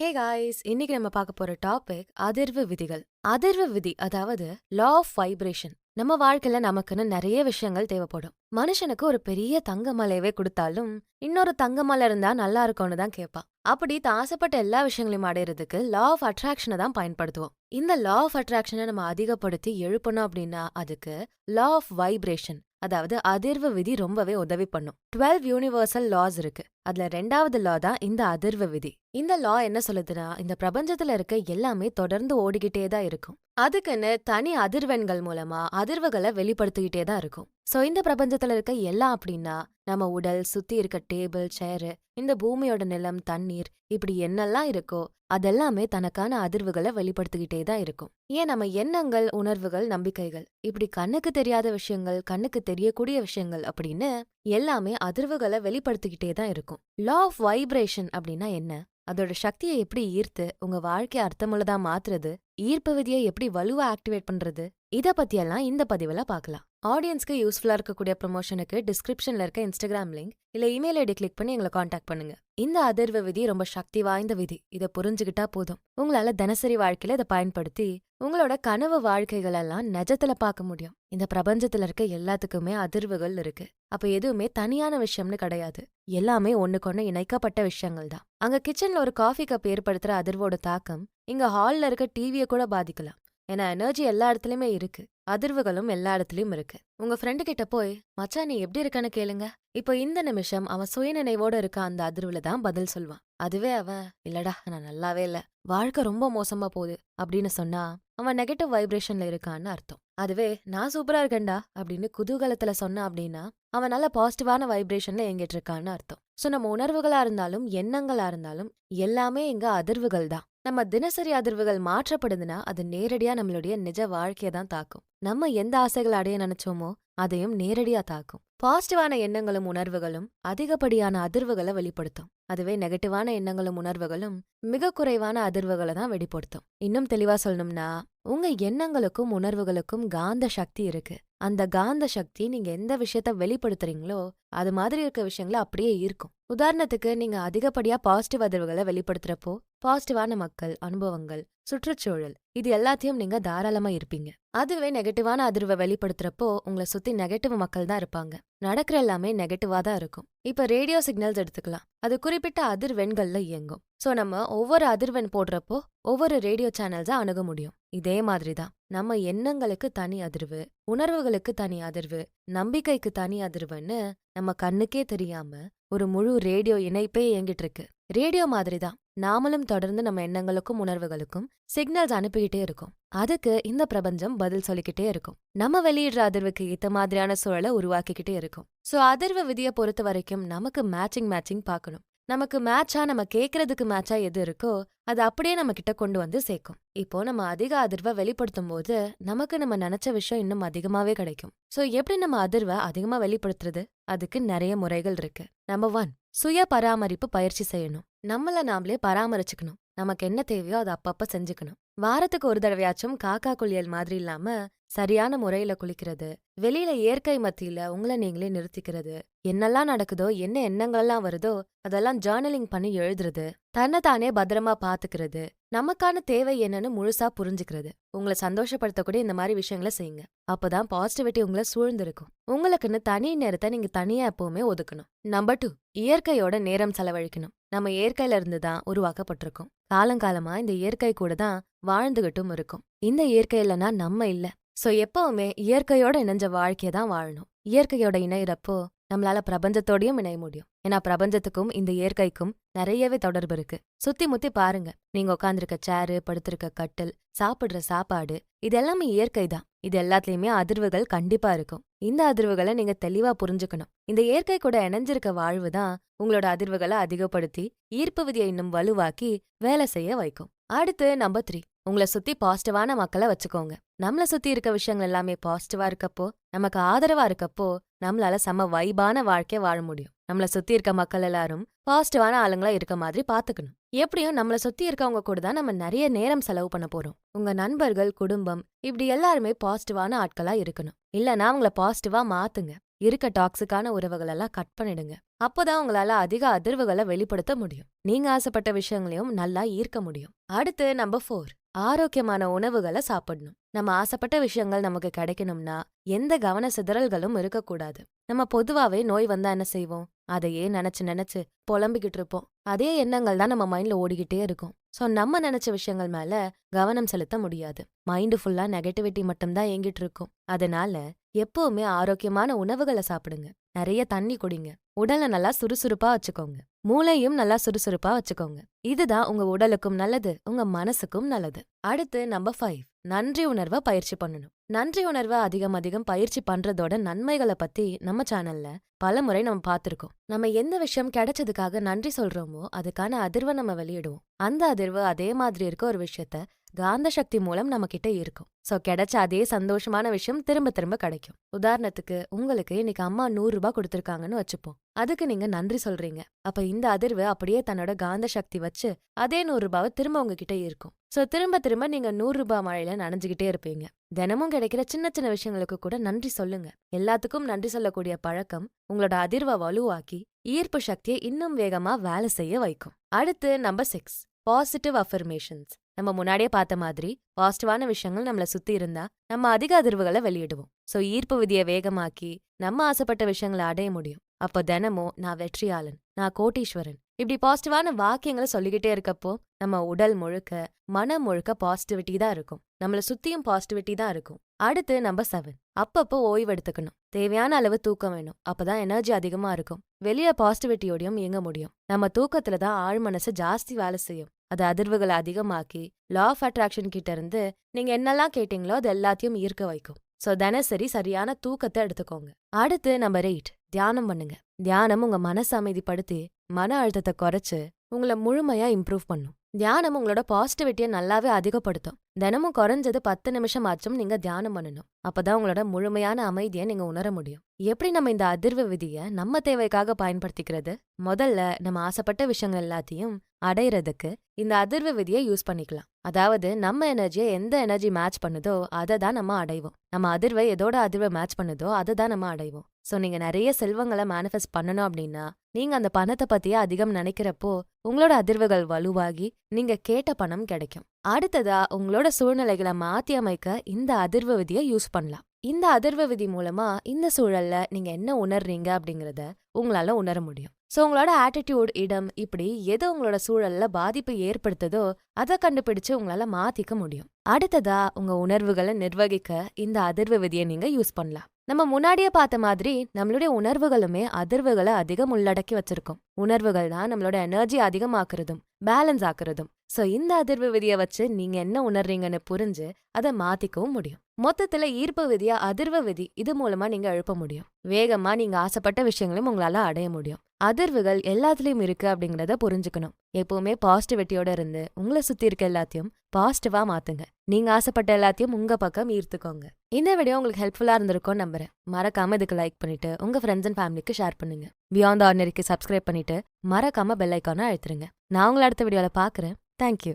Hey guys இன்னைக்கு நம்ம பார்க்க போற டாபிக் அதிர்வு விதிகள். அதிர்வு விதி அதாவது லா ஆஃப் வைப்ரேஷன் நம்ம வாழ்க்கையில நமக்குன்னு நிறைய விஷயங்கள் தேவைப்படும். மனுஷனுக்கு ஒரு பெரிய தங்க மலையவே கொடுத்தாலும் இன்னொரு தங்க மலை இருந்தா நல்லா இருக்கும்னு தான் கேட்பான். அப்படி தான் ஆசைப்பட்ட எல்லா விஷயங்களையும் அடையிறதுக்கு லா ஆஃப் அட்ராக்ஷனை தான் பயன்படுத்துவோம். இந்த லா ஆஃப் அட்ராக்ஷனை நம்ம அதிகப்படுத்தி எழுப்பணும் அப்படின்னா அதுக்கு லா ஆஃப் வைப்ரேஷன் அதாவது அதிர்வு விதி ரொம்பவே உதவி பண்ணும். டுவெல் யூனிவர்சல் லாஸ் இருக்கு. அதுல ரெண்டாவது லா தான் இந்த அதிர்வு விதி. இந்த லா என்ன சொல்லுதுன்னா இந்த பிரபஞ்சத்துல இருக்க எல்லாமே தொடர்ந்து ஓடிக்கிட்டே தான் இருக்கும். அதுக்குன்னு தனி அதிர்வெண்கள் மூலமா அதிர்வுகளை வெளிப்படுத்திக்கிட்டே தான் இருக்கும். சோ இந்த பிரபஞ்சத்துல இருக்க எல்லாம் அப்படின்னா நம்ம உடல் சுத்தி இருக்க டேபிள் சேரு இந்த பூமியோட நிலம் தண்ணீர் இப்படி என்னெல்லாம் இருக்கோ அதெல்லாமே தனக்கான அதிர்வுகளை வெளிப்படுத்திக்கிட்டே தான் இருக்கும். ஏன் நம்ம எண்ணங்கள் உணர்வுகள் நம்பிக்கைகள் இப்படி கண்ணுக்கு தெரியாத விஷயங்கள் கண்ணுக்கு தெரியக்கூடிய விஷயங்கள் அப்படின்னு எல்லாமே அதிர்வுகளை வெளிப்படுத்திக்கிட்டே தான் இருக்கும். லா ஆஃப் வைப்ரேஷன் அப்படின்னா என்ன? அதோட சக்தியை எப்படி ஈர்த்து உங்க வாழ்க்கை அர்த்தமுள்ளதா மாத்துறது? ஈர்ப்பு விதியை எப்படி வலுவா ஆக்டிவேட் பண்றது? இத பத்தியெல்லாம் இந்த பதிவுல பார்க்கலாம் ஆடியன்ஸ்க்கு யூஸ்ஃபுல்லா இருக்கக்கூடிய ப்ரொமோஷனுக்கு டிஸ்கிரிப்ஷன்ல இருக்க இன்ஸ்டாகிராம் லிங்க் இல்ல இமெயில் ஐடி கிளிக் பண்ணி எங்களை காண்டாக்ட் பண்ணுங்க. இந்த அதிர்வு விதி ரொம்ப சக்தி வாய்ந்த விதி. இதை புரிஞ்சுகிட்டா போதும். உங்களால தினசரி வாழ்க்கையில இதை பயன்படுத்தி உங்களோட கனவு வாழ்க்கைகள் எல்லாம் நிஜத்துல பார்க்க முடியும். இந்த பிரபஞ்சத்துல இருக்க எல்லாத்துக்குமே அதிர்வுகள் இருக்கு. அப்ப எதுவுமே தனியான விஷயம்னு கிடையாது. எல்லாமே ஒண்ணுக்கொன்னு இணைக்கப்பட்ட விஷயங்கள் தான். அங்க கிச்சன்ல ஒரு காஃபி கப் ஏற்படுத்துற அதிர்வோட தாக்கம் இங்க ஹால்ல இருக்க டிவியை கூட பாதிக்கலாம். ஏன்னா எனர்ஜி எல்லா இடத்துலயுமே இருக்கு. அதிர்வுகளும் எல்லா இடத்துலயும் இருக்கு. உங்க ஃப்ரெண்டு கிட்ட போய் மச்சான் நீ எப்படி இருக்கன்னு கேளுங்க. இப்போ இந்த நிமிஷம் அவன் சுயநினைவோட இருக்க அந்த அதிர்வுல தான் பதில் சொல்வான் அதுவே அவன் இல்லடா நான் நல்லாவே இல்ல. வாழ்க்கை ரொம்ப மோசமா போகுது. அப்படின்னு சொன்னா அவன் நெகட்டிவ் வைப்ரேஷன்ல இருக்கான்னு அர்த்தம். அதுவே நான் சூப்பரா இருக்கேன்டா அப்படின்னு குதூகலத்துல சொன்னா அப்படின்னா அவன் நல்ல பாசிட்டிவான வைப்ரேஷன்ல எங்கிட்டு இருக்கான்னு அர்த்தம். சோ நம்ம உணர்வுகளா இருந்தாலும் எண்ணங்களா இருந்தாலும் எல்லாமே இங்க அதிர்வுகள் தான். நம்ம தினசரி அதிர்வுகள் மாற்றப்படுதுன்னா அது நேரடியா நம்மளுடைய நிஜ வாழ்க்கைய தான் தாக்கும். நம்ம எந்த ஆசைகளை அடைய நினைச்சோமோ அதையும் நேரடியா தாக்கும். பாசிட்டிவான எண்ணங்களும் உணர்வுகளும் அதிகப்படியான அதிர்வுகளை வெளிப்படுத்தும். அதுவே நெகட்டிவான எண்ணங்களும் உணர்வுகளும் மிக குறைவான அதிர்வுகளை தான் வெளிப்படுத்தும். இன்னும் தெளிவா சொல்லணும்னா உங்க எண்ணங்களுக்கும் உணர்வுகளுக்கும் காந்த சக்தி இருக்கு. அந்த காந்த சக்தி நீங்க எந்த விஷயத்த வெளிப்படுத்துறீங்களோ அது மாதிரி இருக்க விஷயங்கள அப்படியே ஈர்க்கும் உதாரணத்துக்கு நீங்க அதிகப்படியா பாசிட்டிவ் அதிர்வுகளை வெளிப்படுத்துறப்போ பாசிட்டிவான மக்கள் அனுபவங்கள் சுற்றுச்சூழல் இது எல்லாத்தையும் நீங்க தாராளமா இருப்பீங்க. அதுவே நெகட்டிவான அதிர்வை வெளிப்படுத்துறப்போ உங்களை சுத்தி நெகட்டிவ் மக்கள் தான் இருப்பாங்க. நடக்கிற எல்லாமே நெகட்டிவா தான் இருக்கும். இப்ப ரேடியோ சிக்னல்ஸ் எடுத்துக்கலாம். அது குறிப்பிட்ட அதிர்வெண்கள்ல இயங்கும். சோ நம்ம ஒவ்வொரு அதிர்வெண் போடுறப்போ ஒவ்வொரு ரேடியோ சேனல்ஸா அணுக முடியும். இதே மாதிரிதான் நம்ம எண்ணங்களுக்கு தனி அதிர்வு உணர்வுகளுக்கு தனி அதிர்வு நம்பிக்கைக்கு தனி அதிர்வுன்னு நம்ம கண்ணுக்கே தெரியாம ஒரு முழு ரேடியோ இணைப்பே இயங்கிட்டு இருக்கு. ரேடியோ மாதிரி தான். நாமளும் தொடர்ந்து நம்ம எண்ணங்களுக்கும் உணர்வுகளுக்கும் சிக்னல்ஸ் அனுப்பிக்கிட்டே இருக்கும். அதுக்கு இந்த பிரபஞ்சம் பதில் சொல்லிக்கிட்டே இருக்கும். நம்ம வெளியிடுற அதிர்வுக்கு ஏத்த மாதிரியான சூழலை உருவாக்கிக்கிட்டே இருக்கும். சோ அதிர்வு விதியை பொறுத்த வரைக்கும் நமக்கு மேட்சிங் மேட்சிங் பார்க்கணும். நமக்கு மேட்சா நம்ம கேக்குறதுக்கு மேட்சா எது இருக்கோ அது அப்படியே நம்ம கிட்ட கொண்டு வந்து சேர்க்கும். இப்போ நம்ம அதிக அதிர்வை வெளிப்படுத்தும் போது நமக்கு நம்ம நினைச்ச விஷயம் இன்னும் அதிகமாவே கிடைக்கும். சோ எப்படி நம்ம அதிர்வை அதிகமா வெளிப்படுத்துறது? அதுக்கு நிறைய முறைகள் இருக்கு. நம்பர் ஒன் சுய பராமரிப்பு பயிற்சி செய்யணும். நம்மள நாமளே பராமரிச்சுக்கணும். நமக்கு என்ன தேவையோ அதை அப்பப்ப செஞ்சுக்கணும். வாரத்துக்கு ஒரு தடவையாச்சும் காக்கா குளியல் மாதிரி இல்லாம சரியான முறையில குளிக்கிறது. வெளியில இயற்கை மத்தியில உங்களை நீங்களே நிறுத்திக்கிறது. என்னெல்லாம் நடக்குதோ என்ன எண்ணங்கள்லாம் வருதோ அதெல்லாம் ஜேர்னலிங் பண்ணி எழுதுறது. தன்னை தானே பத்திரமா பாத்துக்கிறது. நமக்கான தேவை என்னன்னு முழுசா புரிஞ்சுக்கிறது. உங்களை சந்தோஷப்படுத்தக்கூடிய இந்த மாதிரி விஷயங்களை செய்யுங்க. அப்பதான் பாசிட்டிவிட்டி உங்களை சூழ்ந்திருக்கும். உங்களுக்குன்னு தனி நேரத்தை நீங்க தனியா எப்பவுமே ஒதுக்கணும். நம்பர் டூ இயற்கையோட நேரம் செலவழிக்கணும். நம்ம இயற்கையில இருந்து தான் உருவாக்கப்பட்டிருக்கோம். காலங்காலமா இந்த இயற்கை கூட தான் வாழ்ந்துகிட்டும் இருக்கும். இந்த இயற்கை இல்லைன்னா நம்ம இல்ல. சோ எப்பவுமே இயற்கையோட இணைஞ்ச வாழ்க்கைய தான் வாழணும். இயற்கையோட இணையிறப்போ நம்மளால பிரபஞ்சத்தோடயும் இணைய முடியும். ஏன்னா பிரபஞ்சத்துக்கும் இந்த இயற்கைக்கும் நிறையவே தொடர்பு இருக்கு. சுத்தி முத்தி பாருங்க. நீங்க உட்காந்துருக்க சேரு படுத்திருக்க கட்டில் சாப்பிடுற சாப்பாடு இது எல்லாமே இயற்கை தான். இது எல்லாத்துலயுமே அதிர்வுகள் கண்டிப்பா இருக்கும். இந்த அதிர்வுகளை நீங்க தெளிவா புரிஞ்சுக்கணும். இந்த இயற்கை கூட இணைஞ்சிருக்க வாழ்வு தான் உங்களோட அதிர்வுகளை அதிகப்படுத்தி ஈர்ப்பு விதியை இன்னும் வலுவாக்கி வேலை செய்ய வைக்கும். அடுத்து நம்பர் த்ரீ உங்களை சுத்தி பாசிட்டிவான மக்களை வச்சுக்கோங்க. நம்மள சுத்தி இருக்க விஷயங்கள் எல்லாமே பாசிட்டிவா இருக்கப்போ நமக்கு ஆதரவா இருக்கப்போ நம்மளால செம வைபான வாழ்க்கை வாழ முடியும். நம்மள சுத்தி இருக்க மக்கள் எல்லாரும் பாசிட்டிவான ஆளுங்களா இருக்க மாதிரி பாத்துக்கணும். எப்படியும் நம்மள சுத்தி இருக்கவங்க கூட தான் நம்ம நிறைய நேரம் செலவு பண்ண போறோம். உங்க நண்பர்கள் குடும்பம் இப்படி எல்லாருமே பாசிட்டிவான ஆட்களா இருக்கணும். இல்லனா அவங்கள பாசிட்டிவா மாத்துங்க. இருக்க டாக்ஸிக்கான உறவுகள் எல்லாம் கட் பண்ணிடுங்க. அப்போதான் உங்களால அதிக அதிர்வுகளை வெளிப்படுத்த முடியும். நீங்க ஆசைப்பட்ட விஷயங்களையும் நல்லா ஈர்க்க முடியும். அடுத்து நம்பர் ஃபோர் ஆரோக்கியமான உணவுகளை சாப்பிடணும். நம்ம ஆசைப்பட்ட விஷயங்கள் நமக்கு கிடைக்கணும்னா எந்த கவன சிதறல்களும் இருக்கக்கூடாது. நம்ம பொதுவாவே நோய் வந்தா என்ன செய்வோம்? அதையே நினைச்சு நினைச்சு புலம்பிக்கிட்டு இருப்போம். அதே எண்ணங்கள் தான் நம்ம மைண்ட்ல ஓடிக்கிட்டே இருக்கும். சோ நம்ம நினைச்ச விஷயங்கள் மேல கவனம் செலுத்த முடியாது. மைண்டு ஃபுல்லா நெகட்டிவிட்டி மட்டும்தான் இயங்கிட்டு இருக்கும். அதனால எப்பவுமே ஆரோக்கியமான உணவுகளை சாப்பிடுங்க. நிறைய தண்ணி குடிங்க. உடலை நல்லா சுறுசுறுப்பா வச்சுக்கோங்க. மூளையும் நல்லா சுறுசுறுப்பா வச்சுக்கோங்க. இதுதான் உங்க உடலுக்கும் நல்லது உங்க மனசுக்கும் நல்லது. அடுத்து நம்பர் ஃபைவ் நன்றி உணர்வை பயிற்சி பண்ணணும். நன்றி உணர்வை அதிகம் அதிகம் பயிற்சி பண்றதோட நன்மைகளை பத்தி நம்ம சேனல்ல பல முறை நம்ம பார்த்திருக்கோம். நம்ம எந்த விஷயம் கிடைச்சதுக்காக நன்றி சொல்றோமோ அதுக்கான அதிர்வை நம்ம வெளியிடுவோம். அந்த அதிர்வு அதே மாதிரி இருக்க ஒரு விஷயத்த காந்த சக்தி மூலம் நம்ம கிட்ட இருக்கும். சோ கிடைச்ச அதே சந்தோஷமான விஷயம் திரும்ப திரும்ப கிடைக்கும். உதாரணத்துக்கு உங்களுக்கு இன்னைக்கு அம்மா நூறு ரூபாய் கொடுத்திருக்காங்கன்னு வச்சுப்போம். அதுக்கு நீங்க நன்றி சொல்றீங்க. அப்ப இந்த அதிர்வு அப்படியே தன்னோட காந்த சக்தி வச்சு அதே நூறு ரூபாவை திரும்ப உங்ககிட்ட இருக்கும். சோ திரும்ப திரும்ப நீங்க நூறு ரூபாய் மழையில நனைஞ்சுகிட்டே இருப்பீங்க. தினமும் கிடைக்கிற சின்ன சின்ன விஷயங்களுக்கு கூட நன்றி சொல்லுங்க. எல்லாத்துக்கும் நன்றி சொல்லக்கூடிய பழக்கம் உங்களோட அதிர்வை வலுவாக்கி ஈர்ப்பு சக்தியை இன்னும் வேகமா வேலை செய்ய வைக்கும். அடுத்து நம்பர் சிக்ஸ் பாசிட்டிவ் அஃபர்மேஷன்ஸ் நம்ம முன்னாடியே பார்த்த மாதிரி பாசிட்டிவான விஷயங்கள் நம்மள சுத்தி இருந்தா நம்ம அதிக அதிர்வுகளை வெளியிடுவோம். சோ ஈர்ப்பு விதியை வேகமாக்கி நம்ம ஆசைப்பட்ட விஷயங்களை அடைய முடியும். அப்போ தினமும் நான் வெற்றியாளன் நான் கோட்டீஸ்வரன். இப்படி பாசிட்டிவான வாக்கியங்களை சொல்லிக்கிட்டே இருக்கப்போ நம்ம உடல் முழுக்க மனம் முழுக்க பாசிட்டிவிட்டி தான் இருக்கும். நம்மள சுத்தியும் பாசிட்டிவிட்டி தான் இருக்கும். அடுத்து நம்பர் செவன் அப்பப்போ ஓய்வு எடுத்துக்கணும். தேவையான அளவு தூக்கம் வேணும். அப்பதான் எனர்ஜி அதிகமா இருக்கும். வெளியே பாசிட்டிவிட்டியோடையும் இயங்க முடியும். நம்ம தூக்கத்துல தான் ஆழ் மனசு ஜாஸ்தி வேலை செய்யும். அது அதிர்வுகளை அதிகமாக்கி லா ஆஃப் அட்ராக்ஷன் கிட்ட இருந்து நீங்க என்னெல்லாம் கேட்டீங்களோ அது எல்லாத்தையும் ஈர்க்க வைக்கும். சோ தினசரி சரியான தூக்கத்தை எடுத்துக்கோங்க. அடுத்து நம்பர் எயிட் தியானம் பண்ணுங்க. தியானம் உங்க மனசை அமைதிப்படுத்தி மன அழுத்தத்தை குறைச்சு உங்களை முழுமையா இம்ப்ரூவ் பண்ணும். தியானம் உங்களோட பாசிட்டிவிட்டியை நல்லாவே அதிகப்படுத்தும். தினமும் குறைஞ்சது பத்து நிமிஷம் ஆச்சும் நீங்க தியானம் பண்ணணும். அப்பதான் உங்களோட முழுமையான அமைதியை நீங்க உணர முடியும். எப்படி நம்ம இந்த அதிர்வு விதியை நம்ம தேவைக்காக பயன்படுத்திக்கிறது? முதல்ல நம்ம ஆசைப்பட்ட விஷயங்கள் எல்லாத்தையும் அடையிறதுக்கு இந்த அதிர்வு விதியை யூஸ் பண்ணிக்கலாம். அதாவது நம்ம எனர்ஜியை எந்த எனர்ஜி மேட்ச் பண்ணுதோ அதை தான் நம்ம அடைவோம். நம்ம அதிர்வை எதோட அதிர்வை மேட்ச் பண்ணுதோ அதை தான் நம்ம அடைவோம். சோ நீங்க நிறைய செல்வங்களை மேனிஃபெஸ்ட் பண்ணணும் அப்படின்னா நீங்க அந்த பணத்தை பத்தியே அதிகம் நினைக்கிறப்போ உங்களோட அதிர்வுகள் வலுவாகி நீங்க கேட்ட பணம் கிடைக்கும். அடுத்ததா உங்களோட சூழ்நிலைகளை மாத்தி அமைக்க இந்த அதிர்வு விதியை யூஸ் பண்ணலாம். இந்த அதிர்வு விதி மூலமா இந்த சூழல்ல நீங்க என்ன உணர்றீங்க அப்படிங்கறத உங்களால உணர முடியும். ஸோ உங்களோட ஆட்டிடியூட் இடம் இப்படி எது உங்களோட சூழல்ல பாதிப்பை ஏற்படுத்துதோ அதை கண்டுபிடிச்சு உங்களால மாத்திக்க முடியும். அடுத்ததா உங்க உணர்வுகளை நிர்வகிக்க இந்த அதிர்வு விதியை நீங்க யூஸ் பண்ணலாம். நம்ம முன்னாடியே பார்த்த மாதிரி நம்மளுடைய உணர்வுகளுமே அதிர்வுகளை அதிகம் உள்ளடக்கி வச்சிருக்கோம். உணர்வுகள் தான் நம்மளோட எனர்ஜி அதிகமாக்குறதும் பேலன்ஸ் ஆக்குறதும். சோ இந்த அதிர்வு விதியை வச்சு நீங்க என்ன உணர்றீங்கன்னு புரிஞ்சு அதை மாத்திக்கவும் முடியும். மொத்தத்துல ஈர்ப்பு விதியா அதிர்வு விதி இது மூலமா நீங்க எழுப்ப முடியும். வேகமா நீங்க ஆசைப்பட்ட விஷயங்களையும் உங்களால அடைய முடியும். அதிர்வுகள் எல்லாத்துலயும் இருக்கு அப்படிங்கறத புரிஞ்சுக்கணும். எப்பவுமே பாசிட்டிவிட்டியோட இருந்து உங்களை சுத்தி இருக்க எல்லாத்தையும் பாசிட்டிவா மாத்துங்க. நீங்க ஆசைப்பட்ட எல்லாத்தையும் உங்க பக்கம் ஈர்த்துக்கோங்க. இந்த வீடியோ உங்களுக்கு ஹெல்ப்ஃபுல்லா இருந்திருக்கும் நம்புறேன். மறக்காம இதுக்கு லைக் பண்ணிட்டு உங்க ஃப்ரெண்ட்ஸ் அண்ட் ஃபேமிலிக்கு ஷேர் பண்ணுங்க. பியாண்ட் ஆர்டினரிக்கு சப்ஸ்கிரைப் பண்ணிட்டு மறக்காம பெல் ஐக்கானை அழுத்துருங்க. நான் உங்களை அடுத்த வீடியோல பாக்குறேன். தேங்க்யூ